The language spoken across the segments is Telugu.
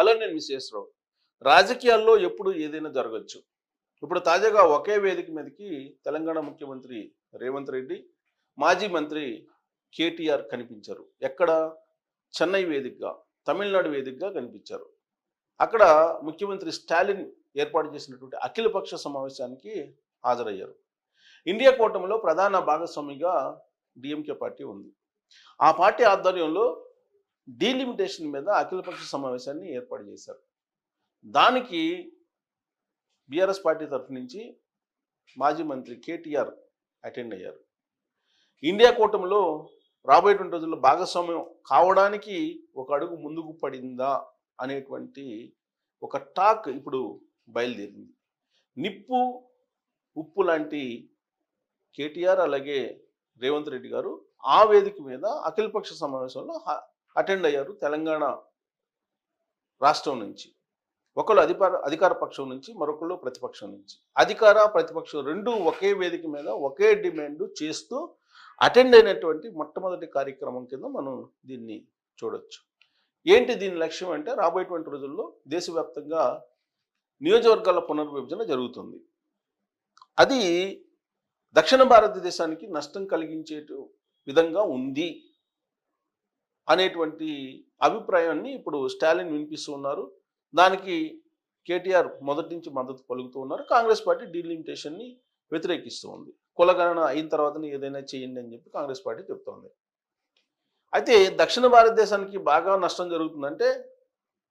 హలో నేను మిస్ఎస్రావు రాజకీయాల్లో ఎప్పుడు ఏదైనా జరగచ్చు. ఇప్పుడు తాజాగా ఒకే వేదిక మీదకి తెలంగాణ ముఖ్యమంత్రి రేవంత్ రెడ్డి మాజీ మంత్రి కేటీఆర్ కనిపించారు. ఎక్కడ? చెన్నై వేదికగా తమిళనాడు వేదికగా కనిపించారు. అక్కడ ముఖ్యమంత్రి స్టాలిన్ ఏర్పాటు చేసినటువంటి అఖిలపక్ష సమావేశానికి హాజరయ్యారు. ఇండియా కూటమిలో ప్రధాన భాగస్వామిగా డిఎంకే పార్టీ ఉంది. ఆ పార్టీ ఆధ్వర్యంలో డీలిమిటేషన్ మీద అఖిలపక్ష సమావేశాన్ని ఏర్పాటు చేశారు. దానికి బీఆర్ఎస్ పార్టీ తరఫు నుంచి మాజీ మంత్రి కేటీఆర్ అటెండ్ అయ్యారు. ఇండియా కూటమిలో రాబోయేటువంటి రోజుల్లో భాగస్వామ్యం కావడానికి ఒక అడుగు ముందుకు పడిందా అనేటువంటి ఒక టాక్ ఇప్పుడు బయలుదేరింది. నిప్పు ఉప్పు లాంటి కేటీఆర్ అలాగే రేవంత్ రెడ్డి గారు ఆ వేదిక మీద అఖిలపక్ష సమావేశంలో అటెండ్ అయ్యారు తెలంగాణ రాష్ట్రం నుంచి. ఒకళ్ళు అధికార అధికార పక్షం నుంచి మరొకళ్ళు ప్రతిపక్షం నుంచి. అధికార ప్రతిపక్షం రెండు ఒకే వేదిక మీద ఒకే డిమాండ్ చేస్తూ అటెండ్ అయినటువంటి మొట్టమొదటి కార్యక్రమం కింద మనం దీన్ని చూడొచ్చు. ఏంటి దీని లక్ష్యం అంటే రాబోయేటువంటి రోజుల్లో దేశవ్యాప్తంగా నియోజకవర్గాల పునర్విభజన జరుగుతుంది. అది దక్షిణ భారతదేశానికి నష్టం కలిగించే విధంగా ఉంది. అనేటువంటి అభిప్రాయాన్ని ఇప్పుడు స్టాలిన్ వినిపిస్తూ ఉన్నారు. దానికి కేటీఆర్ మొదటి నుంచి మద్దతు పలుకుతూ ఉన్నారు. కాంగ్రెస్ పార్టీ డీలిమిటేషన్ని వ్యతిరేకిస్తూ ఉంది. కులగణన అయిన తర్వాతనే ఏదైనా చేయండి అని చెప్పి కాంగ్రెస్ పార్టీ చెప్తోంది. అయితే దక్షిణ భారతదేశానికి బాగా నష్టం జరుగుతుందంటే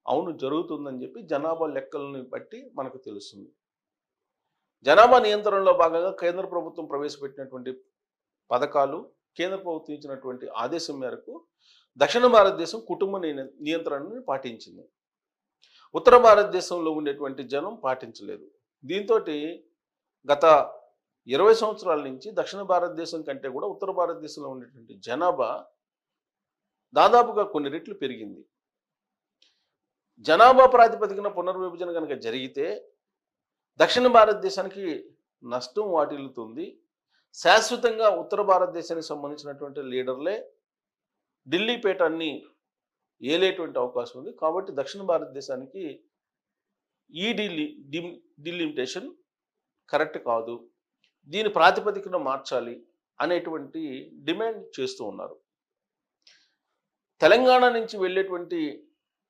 అవును జరుగుతుందని చెప్పి జనాభా లెక్కలను బట్టి మనకు తెలుస్తుంది. జనాభా నియంత్రణలో భాగంగా కేంద్ర ప్రభుత్వం ప్రవేశపెట్టినటువంటి పథకాలు కేంద్ర ప్రభుత్వం ఇచ్చినటువంటి ఆదేశం మేరకు దక్షిణ భారతదేశం కుటుంబ నియ- నియంత్రణను పాటించింది. ఉత్తర భారతదేశంలో ఉండేటువంటి జనం పాటించలేదు. దీంతో గత ఇరవై సంవత్సరాల నుంచి దక్షిణ భారతదేశం కంటే కూడా ఉత్తర భారతదేశంలో ఉండేటువంటి జనాభా దాదాపుగా కొన్ని రెట్లు పెరిగింది. జనాభా ప్రాతిపదికన పునర్విభజన కనుక జరిగితే దక్షిణ భారతదేశానికి నష్టం వాటిల్లుతుంది. శాశ్వతంగా ఉత్తర భారతదేశానికి సంబంధించినటువంటి లీడర్లే ఢిల్లీ పీఠాన్ని ఏలేటువంటి అవకాశం ఉంది. కాబట్టి దక్షిణ భారతదేశానికి ఈ ఢిల్లీ డిమ్ డిలిమిటేషన్ కరెక్ట్ కాదు. దీని ప్రాతిపదికన మార్చాలి అనేటువంటి డిమాండ్ చేస్తూ ఉన్నారు. తెలంగాణ నుంచి వెళ్ళేటువంటి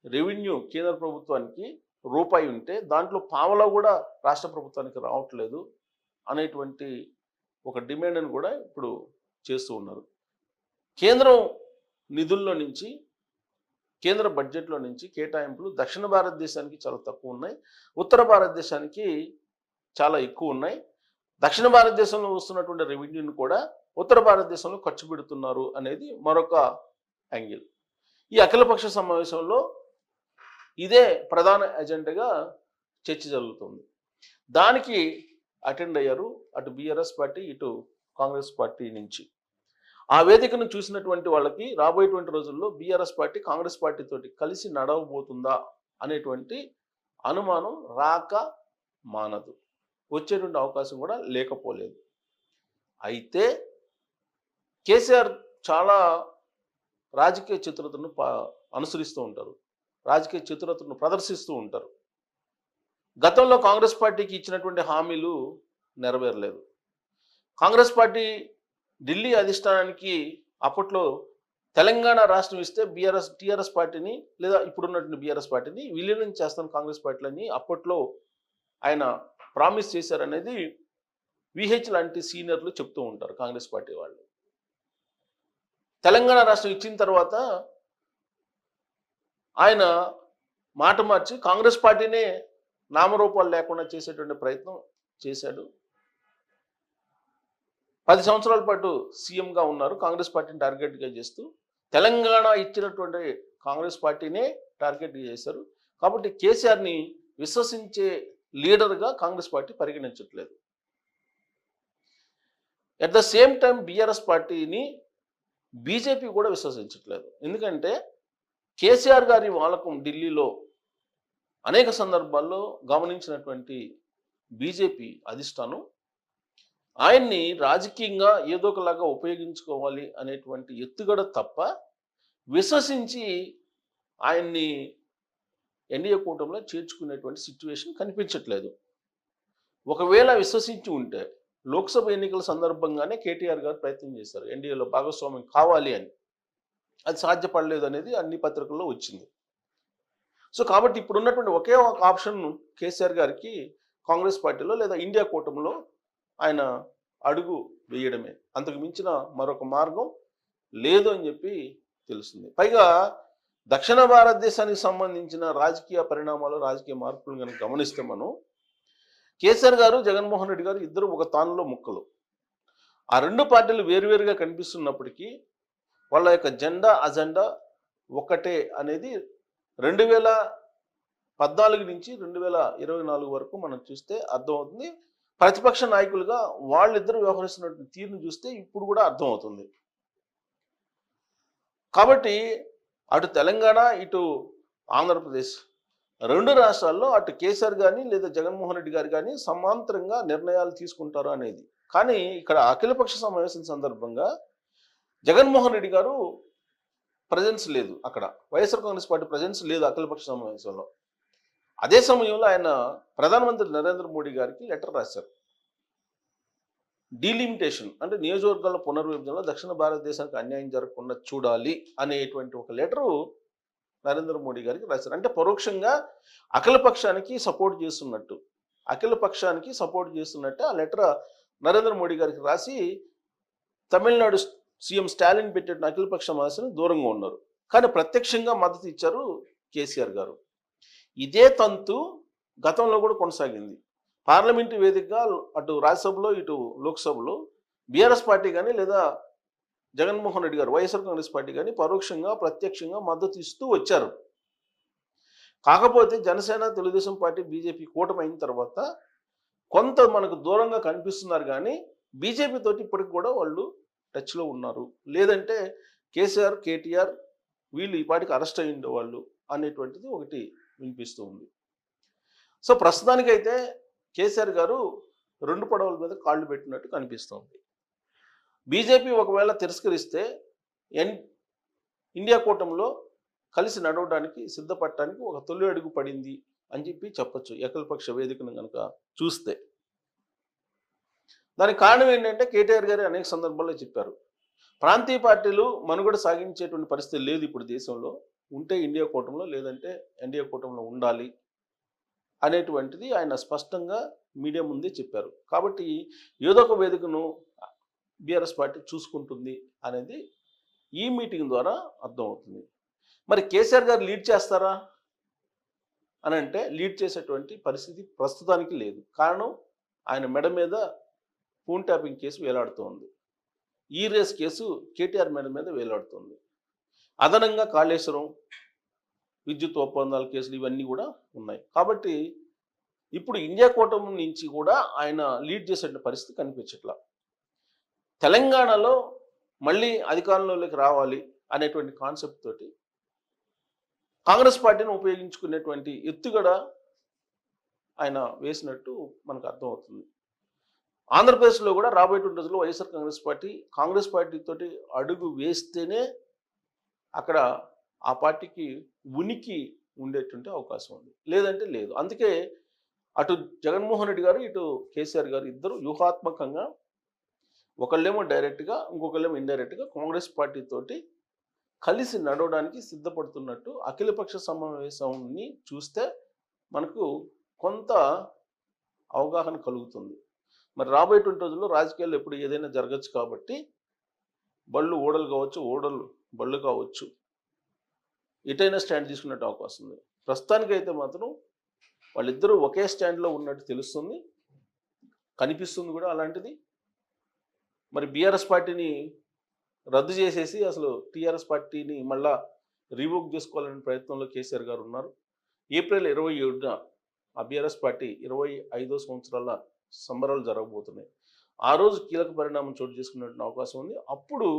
రెవెన్యూ కేంద్ర ప్రభుత్వానికి రూపాయి ఉంటే దాంట్లో పావలా కూడా రాష్ట్ర ప్రభుత్వానికి రావట్లేదు అనేటువంటి ఒక డిమాండ్ని కూడా ఇప్పుడు చేస్తూ ఉన్నారు. కేంద్రం నిధుల్లో నుంచి కేంద్ర బడ్జెట్లో నుంచి కేటాయింపులు దక్షిణ భారతదేశానికి చాలా తక్కువ ఉన్నాయి. ఉత్తర భారతదేశానికి చాలా ఎక్కువ ఉన్నాయి. దక్షిణ భారతదేశంలో వస్తున్నటువంటి రెవెన్యూని కూడా ఉత్తర భారతదేశంలో ఖర్చు పెడుతున్నారు అనేది మరొక యాంగిల్. ఈ అఖిలపక్ష సమావేశంలో ఇదే ప్రధాన ఎజెండాగా చర్చ జరుగుతుంది. దానికి అటెండ్ అయ్యారు అటు బీఆర్ఎస్ పార్టీ ఇటు కాంగ్రెస్ పార్టీ నుంచి. ఆ వేదికను చూసినటువంటి వాళ్ళకి రాబోయేటువంటి రోజుల్లో బీఆర్ఎస్ పార్టీ కాంగ్రెస్ పార్టీ తోటి కలిసి నడవబోతుందా అనేటువంటి అనుమానం రాక మానదు. వచ్చేటువంటి అవకాశం కూడా లేకపోలేదు. అయితే కేసీఆర్ చాలా రాజకీయ చతురతను ప అనుసరిస్తూ ఉంటారు. రాజకీయ చతురతను ప్రదర్శిస్తూ ఉంటారు. గతంలో కాంగ్రెస్ పార్టీకి ఇచ్చినటువంటి హామీలు నెరవేరలేదు. కాంగ్రెస్ పార్టీ ఢిల్లీ అధిష్టానానికి అప్పట్లో తెలంగాణ రాష్ట్రం ఇస్తే బీఆర్ఎస్ టీఆర్ఎస్ పార్టీని లేదా ఇప్పుడున్నటువంటి బీఆర్ఎస్ పార్టీని విలీనం చేస్తాను కాంగ్రెస్ పార్టీలని అప్పట్లో ఆయన ప్రామిస్ చేశారనేది విహెచ్ లాంటి సీనియర్లు చెప్తూ ఉంటారు కాంగ్రెస్ పార్టీ వాళ్ళు. తెలంగాణ రాష్ట్రం ఇచ్చిన తర్వాత ఆయన మాట మార్చి కాంగ్రెస్ పార్టీనే నామరూపాలు లేకుండా చేసేటువంటి ప్రయత్నం చేశాడు. పది సంవత్సరాల పాటు సీఎంగా ఉన్నారు. కాంగ్రెస్ పార్టీని టార్గెట్గా చేస్తూ తెలంగాణ ఇచ్చినటువంటి కాంగ్రెస్ పార్టీనే టార్గెట్గా చేశారు. కాబట్టి కేసీఆర్ని విశ్వసించే లీడర్గా Congress party పరిగణించట్లేదు. At the same time BRS పార్టీని బీజేపీ కూడా విశ్వసించట్లేదు. ఎందుకంటే కేసీఆర్ గారి వాలకం ఢిల్లీలో అనేక సందర్భాల్లో గమనించినటువంటి బీజేపీ అధిష్టానం ఆయన్ని రాజకీయంగా ఏదో ఒకలాగా ఉపయోగించుకోవాలి అనేటువంటి ఎత్తుగడ తప్ప విశ్వసించి ఆయన్ని ఎన్డీఏ కూటమిలో చేర్చుకునేటువంటి సిచ్యువేషన్ కనిపించట్లేదు. ఒకవేళ విశ్వసించి ఉంటే లోక్సభ ఎన్నికల సందర్భంగానే కేటీఆర్ గారు ప్రయత్నం చేశారు. ఎన్డీఏలో భాగస్వామ్యం కావాలి అని. అది సాధ్యపడలేదు అనేది అన్ని పత్రికల్లో వచ్చింది. సో కాబట్టి ఇప్పుడు ఉన్నటువంటి ఒకే ఒక ఆప్షన్ కేసీఆర్ గారికి కాంగ్రెస్ పార్టీలో లేదా ఇండియా కూటమిలో ఆయన అడుగు వేయడమే. అంతకు మించిన మరొక మార్గం లేదు అని చెప్పి తెలుస్తుంది. పైగా దక్షిణ భారతదేశానికి సంబంధించిన రాజకీయ పరిణామాలు రాజకీయ మార్పులు కనుక గమనిస్తే మనం కేసీఆర్ గారు జగన్మోహన్ రెడ్డి గారు ఇద్దరు ఒక తానులో ముక్కలు. ఆ రెండు పార్టీలు వేరువేరుగా కనిపిస్తున్నప్పటికీ వాళ్ళ యొక్క జెండా అజెండా ఒకటే అనేది రెండు వేల పద్నాలుగు నుంచి రెండు వేల ఇరవై నాలుగు వరకు మనం చూస్తే అర్థమవుతుంది. ప్రతిపక్ష నాయకులుగా వాళ్ళిద్దరూ వ్యవహరిస్తున్నటువంటి తీరును చూస్తే ఇప్పుడు కూడా అర్థమవుతుంది. కాబట్టి అటు తెలంగాణ ఇటు ఆంధ్రప్రదేశ్ రెండు రాష్ట్రాల్లో అటు కేసీఆర్ కానీ లేదా జగన్మోహన్ రెడ్డి గారు కానీ సమాంతరంగా నిర్ణయాలు తీసుకుంటారు అనేది. కానీ ఇక్కడ అఖిలపక్ష సమావేశం సందర్భంగా జగన్మోహన్ రెడ్డి గారు ప్రజెన్స్ లేదు అక్కడ. వైఎస్ఆర్ కాంగ్రెస్ పార్టీ ప్రజెన్స్ లేదు అఖిలపక్ష సమావేశంలో. అదే సమయంలో ఆయన ప్రధానమంత్రి నరేంద్ర మోడీ గారికి లెటర్ రాశారు. డీలిమిటేషన్ అంటే నియోజకవర్గాల పునర్విభజనలో దక్షిణ భారతదేశానికి అన్యాయం జరగకుండా చూడాలి అనేటువంటి ఒక లెటరు నరేంద్ర మోడీ గారికి రాశారు. అంటే పరోక్షంగా అఖిల పక్షానికి సపోర్ట్ చేస్తున్నట్టు అఖిల పక్షానికి సపోర్ట్ చేస్తున్నట్టు ఆ లెటర్ నరేంద్ర మోడీ గారికి రాసి తమిళనాడు సీఎం స్టాలిన్ పెట్టిన అఖిల పక్ష దూరంగా ఉన్నారు. కానీ ప్రత్యక్షంగా మద్దతు ఇచ్చారు కేసీఆర్ గారు. ఇదే తంతు గతంలో కూడా కొనసాగింది. పార్లమెంటు వేదికగా అటు రాజ్యసభలో ఇటు లోక్సభలో బీఆర్ఎస్ పార్టీ కానీ లేదా జగన్మోహన్ రెడ్డి గారు వైఎస్ఆర్ కాంగ్రెస్ పార్టీ కానీ పరోక్షంగా ప్రత్యక్షంగా మద్దతు ఇస్తూ వచ్చారు. కాకపోతే జనసేన తెలుగుదేశం పార్టీ బీజేపీ కూటమి అయిన తర్వాత కొంత మనకు దూరంగా కనిపిస్తున్నారు కానీ బీజేపీ తోటి ఇప్పటికి కూడా వాళ్ళు టచ్లో ఉన్నారు. లేదంటే కేసీఆర్ కేటీఆర్ వీళ్ళు ఈ పాటికి అరెస్ట్ అయ్యిండే ఉండేవాళ్ళు అనేటువంటిది ఒకటి వినిపిస్తూ ఉంది సో ప్రస్తుతానికైతే కేసీఆర్ గారు రెండు పడవల మీద కాళ్ళు పెట్టినట్టు కనిపిస్తోంది. బీజేపీ ఒకవేళ తిరస్కరిస్తే ఎన్ ఇండియా కూటమిలో కలిసి నడవడానికి సిద్ధపడటానికి ఒక తొలి అడుగు పడింది అని చెప్పి చెప్పొచ్చు. ఏకల్పక్ష వేదికను కనుక చూస్తే. దానికి కారణం ఏంటంటే కేటీఆర్ గారు అనేక సందర్భాల్లో చెప్పారు. ప్రాంతీయ పార్టీలు మనుగడ సాగించేటువంటి పరిస్థితి లేదు ఇప్పుడు దేశంలో. ఉంటే ఇండియా కూటమిలో లేదంటే ఎన్డీఏ కూటమిలో ఉండాలి అనేటువంటిది ఆయన స్పష్టంగా మీడియా ముందే చెప్పారు. కాబట్టి ఏదో ఒక వేదికను బీఆర్ఎస్ పార్టీ చూసుకుంటుంది అనేది ఈ మీటింగ్ ద్వారా అర్థమవుతుంది. మరి కేసీఆర్ గారు లీడ్ చేస్తారా? అని అంటే లీడ్ చేసేటువంటి పరిస్థితి ప్రస్తుతానికి లేదు. కారణం ఆయన మెడ మీద ఫోన్ ట్యాపింగ్ కేసు వేలాడుతోంది. ఈ రేస్ కేసు కేటీఆర్ మెడ మీద వేలాడుతోంది. అదనంగా కాళేశ్వరం విద్యుత్ ఒప్పందాల కేసులు ఇవన్నీ కూడా ఉన్నాయి. కాబట్టి ఇప్పుడు ఇండియా కూటమి నుంచి కూడా ఆయన లీడ్ చేసే పరిస్థితి కనిపించట్లా. తెలంగాణలో మళ్ళీ అధికారంలోకి రావాలి అనేటువంటి కాన్సెప్ట్ తోటి కాంగ్రెస్ పార్టీని ఉపయోగించుకునేటువంటి ఎత్తుగడ ఆయన వేసినట్టు మనకు అర్థమవుతుంది. ఆంధ్రప్రదేశ్లో కూడా రాబోయేటువంటి రోజుల్లో వైఎస్ఆర్ కాంగ్రెస్ పార్టీ కాంగ్రెస్ పార్టీతోటి అడుగు వేస్తేనే అక్కడ ఆ పార్టీకి ఉనికి ఉండేటువంటి అవకాశం ఉంది. లేదంటే లేదు. అందుకే అటు జగన్మోహన్ రెడ్డి గారు ఇటు కేసీఆర్ గారు ఇద్దరు వ్యూహాత్మకంగా ఒకళ్ళేమో డైరెక్ట్గా ఇంకొకళ్ళేమో ఇండైరెక్ట్గా కాంగ్రెస్ పార్టీతోటి కలిసి నడవడానికి సిద్ధపడుతున్నట్టు అఖిలపక్ష సమావేశాన్ని చూస్తే మనకు కొంత అవగాహన కలుగుతుంది. మరి రాబోయేటువంటి రోజుల్లో రాజకీయాల్లో ఎప్పుడు ఏదైనా జరగచ్చు కాబట్టి బళ్ళు ఓడలు కావచ్చు ఓడలు బళ్ళు కావచ్చు. ఎటైనా స్టాండ్ తీసుకున్నట్టు అవకాశం ఉంది ప్రస్తుతానికైతే మాత్రం వాళ్ళిద్దరూ ఒకే స్టాండ్లో ఉన్నట్టు తెలుస్తుంది. కనిపిస్తుంది కూడా అలాంటిది. మరి బీఆర్ఎస్ పార్టీని రద్దు చేసేసి అసలు టీఆర్ఎస్ పార్టీని మళ్ళా రివోక్ చేసుకోవాలనే ప్రయత్నంలో కేసీఆర్ గారు ఉన్నారు. ఏప్రిల్ ఇరవై ఏడున ఆ బీఆర్ఎస్ పార్టీ ఇరవై ఐదో సంవత్సరాల సంబరాలు జరగబోతున్నాయి. ఆ రోజు కీలక పరిణామం చోటు చేసుకునే అవకాశం ఉంది. అప్పుడు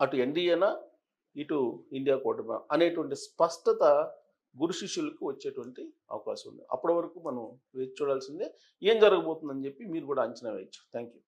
అటు ఎన్డీఏనా ఇటు ఇండియా కూటమి అనేటువంటి స్పష్టత గురు శిష్యులకు వచ్చేటువంటి అవకాశం ఉంది. అప్పటి వరకు మనం వేచి చూడాల్సిందే. ఏం జరగబోతుందని చెప్పి మీరు కూడా అంచనా వేయచ్చు. Thank you